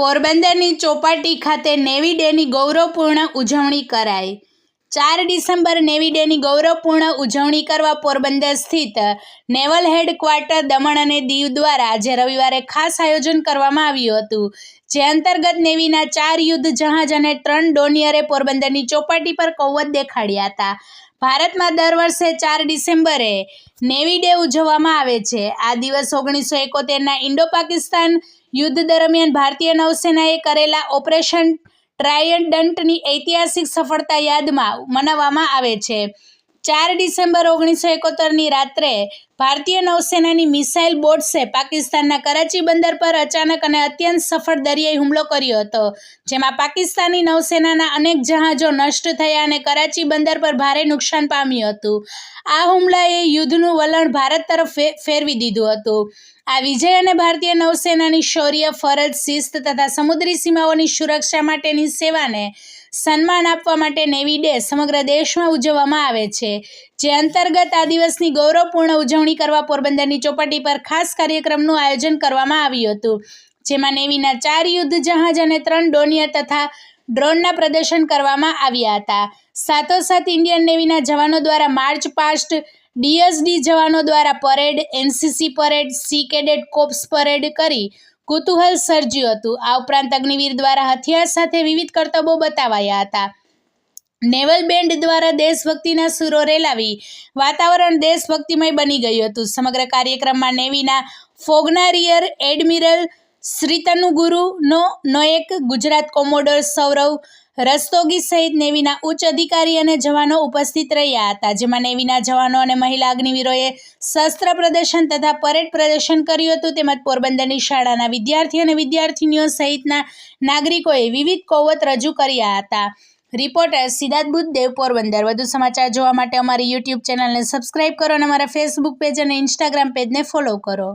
પોરબંદરની ચોપાટી ખાતે નેવી ડેની ગૌરવપૂર્ણ ઉજવણી કરાઈ. ચાર ડિસેમ્બર નેવી ડેની ગૌરવપૂર્ણ ઉજવણી કરવા પોરબંદર સ્થિત નેવલ હેડક્વાર્ટર દમણ અને દીવ દ્વારા આજે રવિવારે ખાસ આયોજન કરવામાં આવ્યું હતું. જે અંતર્ગત નેવીના ચાર યુદ્ધ જહાજ અને ત્રણ ડોનિયરે પોરબંદરની ચોપાટી પર કૌવત દેખાડ્યા હતા. ભારતમાં દર વર્ષે ચાર ડિસેમ્બરે નેવી ડે ઉજવવામાં આવે છે. આ દિવસ ઓગણીસો એકોતેરના ઇન્ડો પાકિસ્તાન યુદ્ધ દરમિયાન ભારતીય નૌસેનાએ કરેલા ઓપરેશન ટ્રાયડન્ટની ઐતિહાસિક સફળતા યાદમાં મનાવવામાં આવે છે. ચાર ડિસેમ્બર ઓગણીસો એકોતેરની રાત્રે ભારતીય નૌસેનાની મિસાઇલ બોટ્સે પાકિસ્તાનના કરાચી બંદર પર અચાનક અને અત્યંત સફળ દરિયાઈ હુમલો કર્યો હતો, જેમાં પાકિસ્તાની નૌસેનાના અનેક જહાજો નષ્ટ થયા અને કરાચી બંદર પર ભારે નુકસાન પામ્યું હતું. આ હુમલાએ યુદ્ધનું વલણ ભારત તરફ ફેરવી દીધું હતું. આ વિજય અને ભારતીય નૌસેનાની શૌર્ય, ફરજ, શિસ્ત તથા સમુદ્રી સીમાઓની સુરક્ષા માટેની સેવાને સન્માન આપવા માટે નેવી ડે સમગ્ર દેશમાં ઉજવવામાં આવે છે. જે અંતર્ગત આ દિવસની ગૌરવપૂર્ણ ઉજવણી કરવા પોરબંદરની ચોપાટી પર ખાસ કાર્યક્રમનું આયોજન કરવામાં આવ્યું હતું. જેમાં નેવીના ચાર યુદ્ધ જહાજ અને ત્રણ ડોનિયા તથા ડ્રોનના પ્રદર્શન કરવામાં આવ્યા હતા. સાથોસાથ ઇન્ડિયન નેવીના જવાનો દ્વારા માર્ચ પાસ્ટ ડીએસડી જવાનો દ્વારા parade, NCC parade, sea cadet corps parade કરી કુતૂહલ સર્જ્યું હતું. આ ઉપરાંત અગ્નિવીર દ્વારા હથિયાર સાથે વિવિધ કરતબો બતાવાયા હતા. નેવલ બેન્ડ દ્વારા દેશભક્તિના સુરો રેલાવી વાતાવરણ દેશભક્તિમય બની ગયું હતું. સમગ્ર કાર્યક્રમમાં નેવીના ફોગનારિયર એડમિરલ શ્રીતનુ ગુરુનો નોએક ગુજરાત કોમોડોર સૌરવ રસ્તોગી સહિત નેવીના ઉચ્ચ અધિકારી અને જવાનો ઉપસ્થિત રહ્યા હતા, જેમાં નેવીના જવાનો અને મહિલા અગ્નિવીરોએ શસ્ત્ર પ્રદર્શન તથા પરેડ પ્રદર્શન કર્યું હતું. તેમજ પોરબંદરની શાળાના વિદ્યાર્થી અને વિદ્યાર્થીનીઓ સહિતના નાગરિકોએ વિવિધ કૌવત રજૂ કર્યા હતા. રિપોર્ટર સિદ્ધાર્થ બુદ્ધદેવ પોરબંદર. વધુ સમાચાર જોવા માટે અમારી યુટ્યુબ ચેનલને સબસ્ક્રાઇબ કરો અને અમારા ફેસબુક પેજ અને ઇન્સ્ટાગ્રામ પેજને ફોલો કરો.